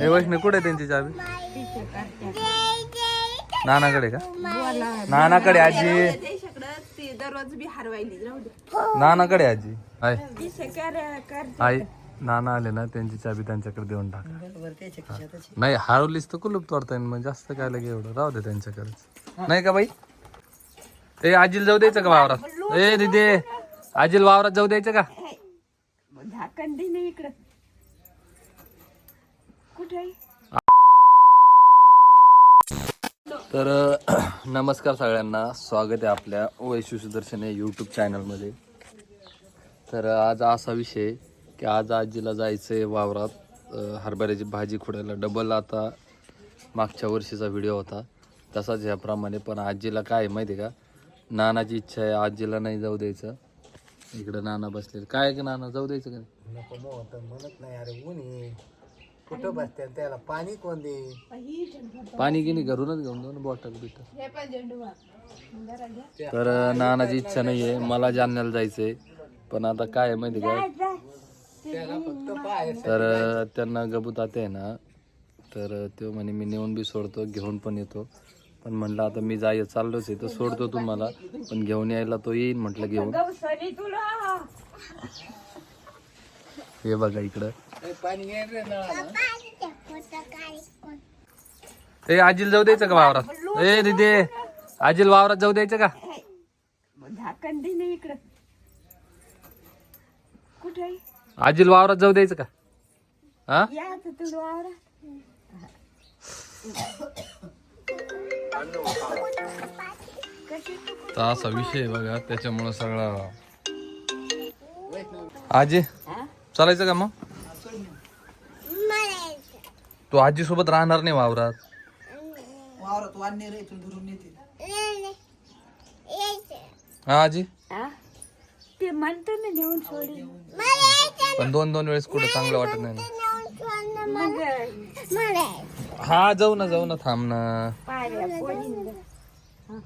हे वैष्णव कुठे आहे त्यांची चावी? नानाकडे का? नानाकडे आजी. ती दररोज बी हरवायली राहू दे नानाकडे आजी. आहे आई नाना आले ना त्यांची चाबी त्यांच्याकडे देऊन टाका. नाही हरवलीच तर कुलूप तोडता येईल मग जास्त काय लगे एवढं. राहू दे त्यांच्याकडेच. नाही का बाई? ए आजीला जाऊ द्यायचं का वावरात? ए दिदे आजीला वावरात जाऊ द्यायचं का? झाकण दे ना इकडं. तर नमस्कार सगळ्यांना. स्वागत आहे आपल्या वैशू सुदर्शन या यूट्यूब चॅनलमध्ये तर आज असा विषय की आज आजीला जायचं आहे वावरात हरभऱ्याची भाजी खुडायला. डबल आता मागच्या वर्षीचा व्हिडिओ होता. तसाच ह्याप्रमाणे पण आजीला काय आहे माहिती आहे का? नानाची इच्छा आहे आजीला नाही जाऊ द्यायचं. इकडं नाना बसले काय की नाना जाऊ द्यायचं का? नाही? कुठं बसते त्याला पाणी कोण दे? पाणी गिनी घरूनच घेऊन जाऊ ना बॉटल. बिटल तर नानाची इच्छा नाही आहे मला जालन्याला जायचंय. पण आता काय आहे माहिती का त्याला फक्त पाय तर त्यांना गबूत आहे ना तर तो म्हणे मी नेऊन बी सोडतो घेऊन पण येतो. पण म्हटलं आता मी जाय चाललोच आहे तर सोडतो तुम्हाला. पण घेऊन यायला तो येईन म्हटलं घेऊन. तुला. हे बघा इकडं. ए आजीला जाऊ द्यायचं का वावरात? ए दिदे आजीला वावरात जाऊ द्यायचं का? आजीला वावरात जाऊ द्यायचं का? हा? तर असा विषय आहे बघा त्याच्यामुळं सगळा आजी? चालायचं का मग? तू आजी सोबत राहणार नाही वावरात. वावरात वाढणे रे इथून धरून येते हा आजी? ते म्हणतो ना नेऊन सोडी पण दोन दोन वेळेस कुठं चांगलं वाटत नाही ना. हा जाऊ ना जाऊ ना थांब ना. पाया पोरींना.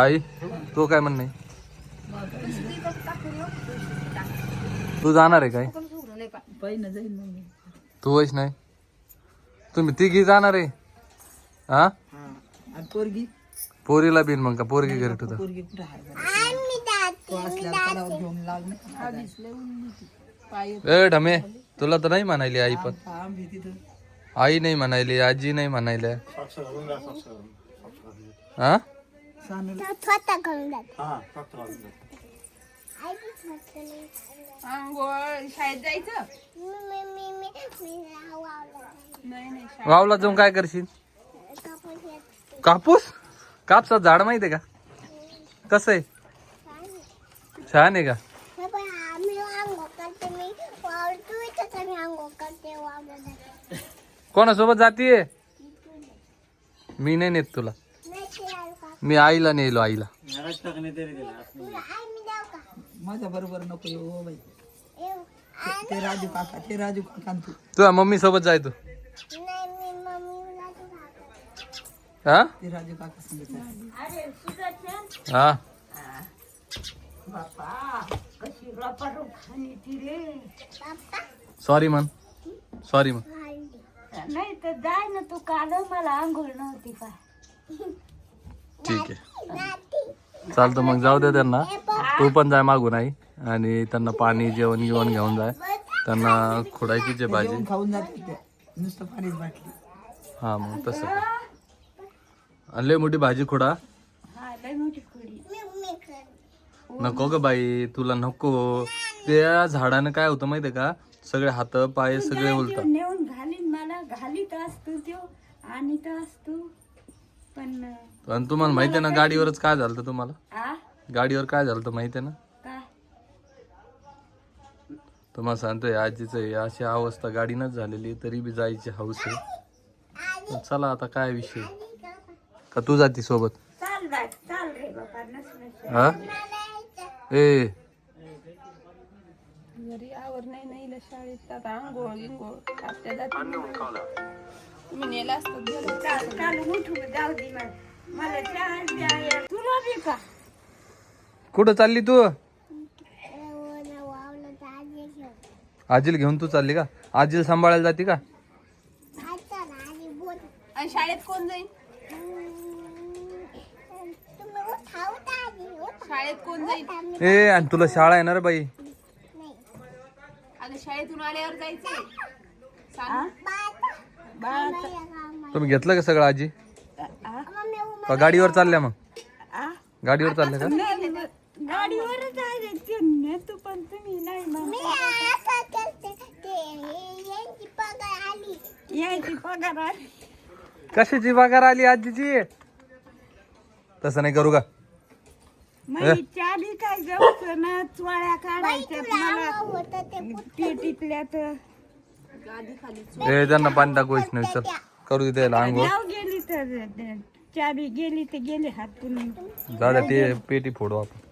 आई तू काय म्हण नाही तू जाणार आहे काय? मग मी. तू वैश नाही? तुम्ही तिघी जाणार आहे. हा? हा. आणि पोरगी? पोरीला बिन मग का? पोरगी घरी ठेवता. पोरगी कुठं आहे तो असल्यावर पडावर घेऊन लागणे पाय ए ढमे तुला तर नाही म्हणायली आई पण. आंबी तिथं आई नाही म्हणायली आजी नाही म्हणायल्या. हा? सानूला. आंघोळ. शाळेत जायचं? नाही नाही वावला जाऊन काय करशील? कापूस? कापसात झाड माहितीये का? कसं आहे? छान आहे का? कोणासोबत जातीये? मी नाही नेत तुला. मी आईला नेलो आईला. माझ्या बरोबर नको येऊ हो बाई. ते राजू काका ते राजू काका आणि तू. तुझ्या मम्मी सोबत जाय तू. हा? ते राजू काका सांगितलं हा. सॉरी मन सॉरी मन नाही तर जाय ना तू काल मला आंघोळ नव्हती पाय. ठीक आहे. चालतं मग जाऊ दे त्यांना. तू पण जाय मागून आई. आणि त्यांना पाणी जेवण घेऊन घेऊन जाय. त्यांना खोडायची जे भाजी. जेवण खाऊन जाते ते नुसतं पाणीच बाटली. हा मग तसं. आणि लय मोठी भाजी खोडा. हा लय मोठी खोडी. नको ग बाई तुला नको. त्या झाडानं काय होतं माहितीये का? सगळे हात पाय सगळे उलतात नेऊन घालीन मला. घालीत असतो त्यो आणि तर असतो. पण पण तुम्हाला माहितीये ना गाडीवरच काय झालं तुम्हाला? आ? गाडीवर काय झालं होतं माहितीये ना? काय तुम्हाला सांगतोय आजीचं अशी अवस्था गाडीनच झालेली तरी बी जायची हौस आहे. चला आता काय विषय? का तू जाती सोबत? हा? ए. घरी आवर नाही नाही शाळेत आता आंघोळ गिंघोळ आपल्या जाती. तुम्ही नेला असतो चाल चाल उठू जाऊ दे मला मला चहा द्या या. तुला बी का? कुठं चालली तू? आजीला घेऊन तू चालली का? आजीला सांभाळायला जाते का? आणि शाळेत कोण जाईल शाळेत कोण जाईल ए आणि तुला शाळा आहे ना रे बाई. अगं शाळेतून आल्यावर जायचंय. सांग. तुम्ही घेतलं का सगळं आजी? का गाडीवर चालल्या मग? गाडीवर चालल्या का? गाडीवरच आहे ते नेतो पण तुम्ही नाही यायची पगार आली. कशाची पगार आली आजीची? तसं नाही करू का? चाली काय ना? चोळ्या मला तर. त्यांना पाणी टाक वैष्णवी चल करू दे त्याला आंघोळ. नाव गेली तर गेली तर गेली हातून. दादा ते पेटी फोडू आपण.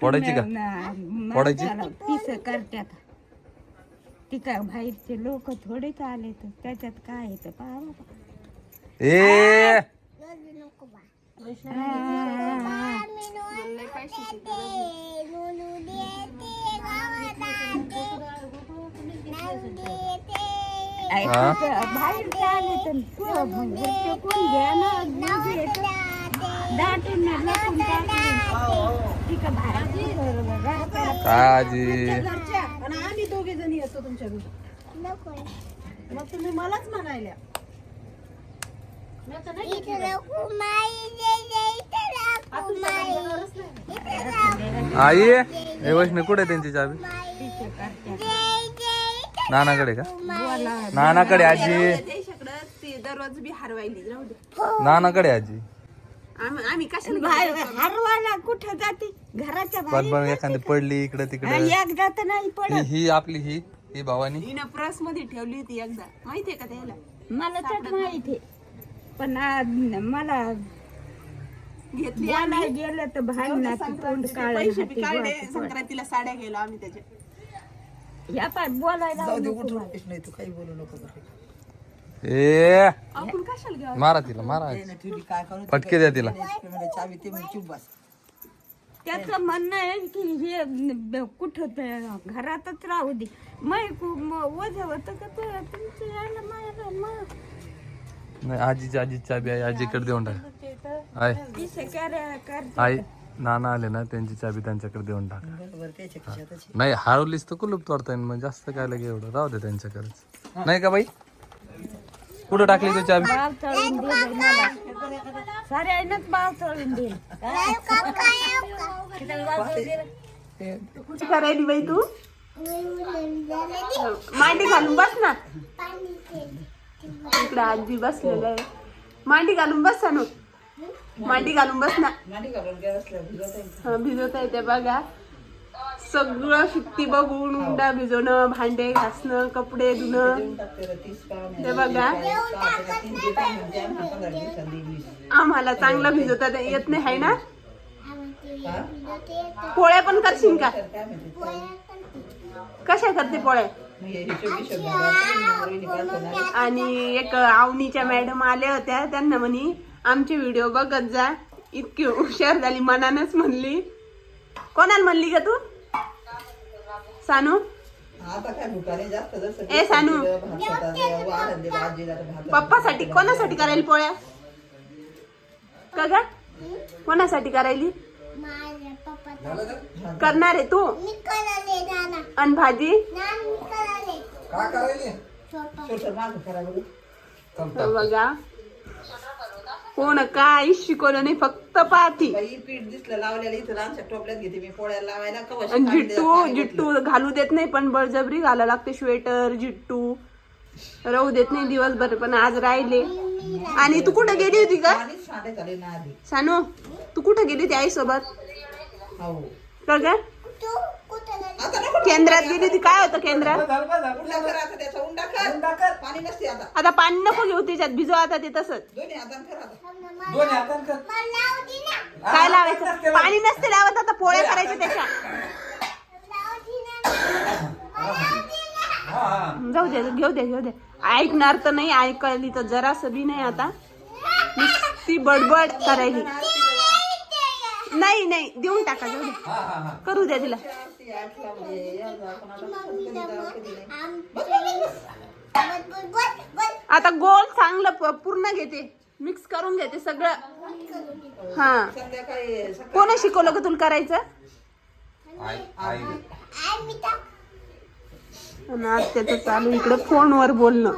फोडायची का? फोडायची? पिस करतात ती काय बाहेरचे लोक थोडेच आले तर त्याच्यात काय येतं पहा बाबा. ए आई, हा? तिथं बाहेरचे आले तर को- घरचे कोण घ्या ना दूध येतं. दाटून ना लपून टाकून. ती का बाहेरची बरोबर राहतात. काय आजी आम्ही दोघे जणी येतो तुमच्या घरी मग तुम्ही मलाच म्हणायल्या आई ए वैष्णवी कुठे त्यांची चाबी नानाकडे का नानाकडे आजी दररोज बी हरवायली नानाकडे आजी आम्ही आम्ही कशाला बाहेर हरवायला कुठं जाते? घराच्या पण बाहेर पण एखादी पडली इकडे तिकडे. एकदा तर नाही ही पडत. ही आपली ही ही भावानी. हिनं प्रसमध्ये ठेवली होती एकदा. माहितीये का त्याला? मला तर माहिती पण आज मला घेतली बोलायला गेलं तर तोंड काळ पैसे बी काढले संक्रांतीला साड्या गेलो आम्ही त्याच्या. या पाय बोलायला नको. नाही तू काही बोलू नको ए. आपण कशाला घ्यावं? मारा तिला मारा. तुझी काय करू फटके द्या तिला. चावी ते चुप बस. त्याचं म्हणणं आहे की हे कुठं ते घरातच राहू दे. मग वज होतं का ते तुमचं यायला मायला मग नाही आजीची आजी चाबी आहे आजीकडे देऊन टाक. आहे आई. नाना आले ना त्यांची चाबी त्यांच्याकडे देऊन टाक. नाही हरवलीच तर कुलूप तोडता येईल मग जास्त काय लगे एवढं. राहू दे त्यांच्याकडेच. नाही का बाई? कुठं टाकली तू बाल दे मला. बाल दे. करायली बाई तू? मांडी घालून बस ना. इकडे आजी बसलेलं आहे. मांडी घालून बस ना. मांडी घालून बस ना. हा, भिजवता येते बघा. सगळं शिट्टी बघून उंडा भिजवणं भांडे घासणं कपडे धुणं. ते बघा. आम्हाला चांगलं भिजवता येत नाही आहे ना? पोळ्या पण करशील का? कशा करते पोळ्या? आणि एक आवनीच्या मॅडम आल्या होत्या त्यांना म्हणे आमचे व्हिडिओ बघत जा. इतकी हुशार झाली मनानच म्हणली. कोणाला म्हणली का तू? सानू? आता काय भुकाने जास्त जसं ए, सानू. पप्पासाठी कोणासाठी करायली पोळ्या? का ग? कोणासाठी करायली? करणार आहे तू? आणि भाजी? छोटं मागं करा बरं. तर बघा. कोण काय शिकवलं नाही फक्त पाठी बाई पीठ दिसलं लावलेलं इथं लहानशा टोपल्यात घेते मी लावायला आणि जिट्टू पाणी जिट्टू घालू देत नाही पण बळजबरी घाला लागते स्वेटर जिट्टू राहू देत नाही दिवसभर पण आज राहिले. आणि तू कुठं गेली होती का पाणीच सांडे झाले ना आधी. सानू तू कुठं गेली होती आई सोबत हो का केंद्रात गेली होती. काय होतं केंद्रात? उंडा कर आता त्याचा. उंडा कर पाणी नसते आता. आता पाणी नको घेऊ त्याच्यात भिजव आता ते तसंच. दोन्ही हातान कर आता. काय लावायचं? पाणी नसते लावत. आता. पोळ्या करायच्या त्याच्या. जाऊ दे घेऊ दे घेऊ दे. ऐकणार तर नाही ऐकायली तर जरासं बी नाही आता. नुसती बडबड करायली. नाही नाही देऊन टाका जाऊ दे. करू द्या तिला. आता गोल चांगलं प- पूर्ण घेते. मिक्स करून घेते सगळं. हा. कोणी शिकवलं का तुला करायचं? आज त्याचं चालू इकडं फोनवर बोलणं.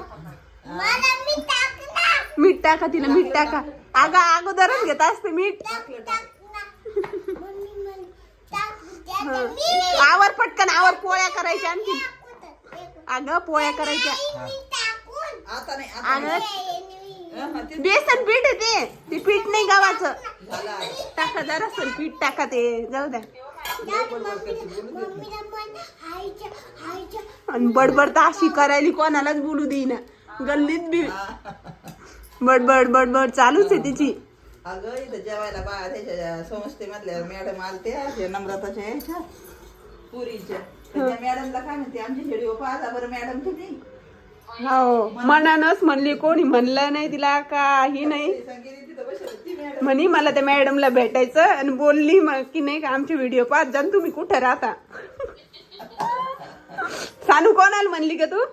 मीठ टाका तिला मीठ टाका. अगं अगोदरच घेत असते मीठ. आवर पटकन आवर पोळ्या करायच्या आणखी. अगं पोळ्या करायच्या. आता नाही आता अगं बेसन पीठ आहे ते. ते पीठ नाही गावाचं. टाका जरा पीठ टाका ते. जाऊ द्या. आणि बडबड तर अशी करायली कोणालाच बोलू देईना. गल्लीत बी बडबड बडबड चालूच आहे तिची. अगं इथं जेवायला बा त्याच्या संस्थेमधल्या मॅडम आलत्या त्या नम्रताच्या यायच्या पुरीच्या त्या मॅडमला काय म्हणते आमची व्हिडिओ पाहता बरं मॅडम तुम्ही. हो मनानच म्हणली कोणी म्हणलं नाही तिला काही नाही. ती म्हणे मला त्या मॅडमला भेटायचं आणि बोलली मग की नाही का आमचे व्हिडिओ पाहत जा तुम्ही कुठं राहता? सानू कोणाला म्हणली का तू?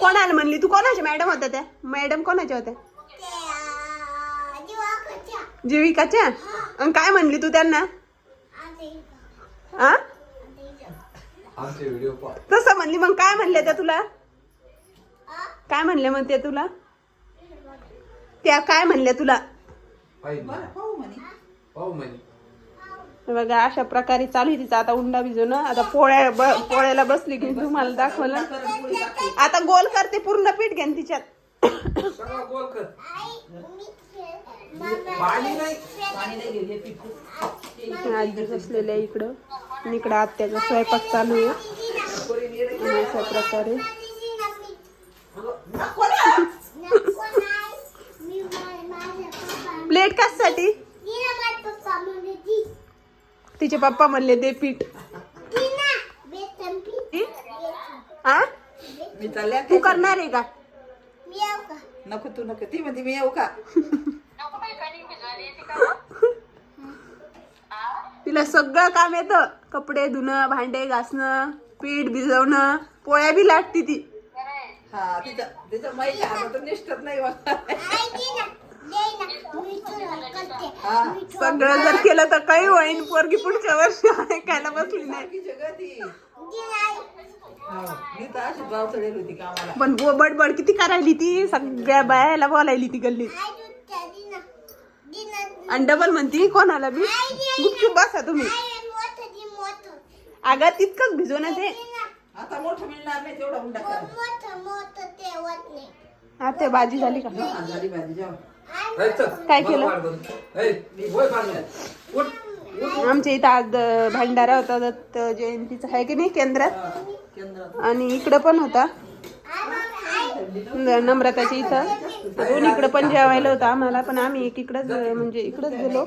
कोणाला म्हणली तू कोणाच्या मॅडम होत्या त्या? मॅडम कोणाच्या होत्या? जीविकाच्या? आणि काय म्हणली तू त्यांना? आ? आमचे व्हिडिओ पहा. तसं म्हणली मग काय म्हणले त्या तुला? काय म्हणले मग ते तुला? त्या काय म्हणल्या तुला? पाहिजे पाहू म्हणे. हे बघा अशा प्रकारे चालू आहे तिचा आता उंडा भिजवणं. आता पोळ्या ब- पोळ्याला बसली की तुम्हाला दाखवलं. आता गोल करते पूर्ण पीठ घ्या न तिच्यात. सगळं गोल कर. पाणी नाही. हे आजी बसलेल्या इकडं. आणि इकडं आत्याचा स्वयंपाक चालू आहे. अशा प्रकारे. प्लेट कशासाठी? तिचे पप्पा म्हणले दे पीठ. हा मी चालल्या तू करणार आहे का? नको तू नको. ती म्हणते मी येऊ का? तिला सगळं काम येतं. कपडे धुणं भांडे घासणं पीठ भिजवणं पोळ्या बी लाटती ती. हा माहिती निष्ठत नाही. हा. सगळं जर केलं तर काही होईन पोरगी पुढच्या वर्षी ऐकायला बसली नाही. पण बडबड किती करायली ती? सगळ्या बायाला बोलायली ती गल्लीत. आणि डबल म्हणती कोणाला बी? गुपचूप बसा तुम्ही. अगं तितकंच भिजवणं ते. आता मोठं मिळणार नाही तेवढा उंडा करा. आता भाजी झाली का? हा, झाली भाजी चल. काय केलं? बाजूला. उठ. आमच्या इथं आज अं, भंडारा होता दत्त जयंतीचा. आहे की नाही केंद्रात? केंद्रात. आणि इकडं पण होता. न- नम्रताच्या इथं. दोन्हीकडे पण जेवायला होतं आम्हाला पण आम्ही एक इकडंच म्हणजे इकडंच गेलो.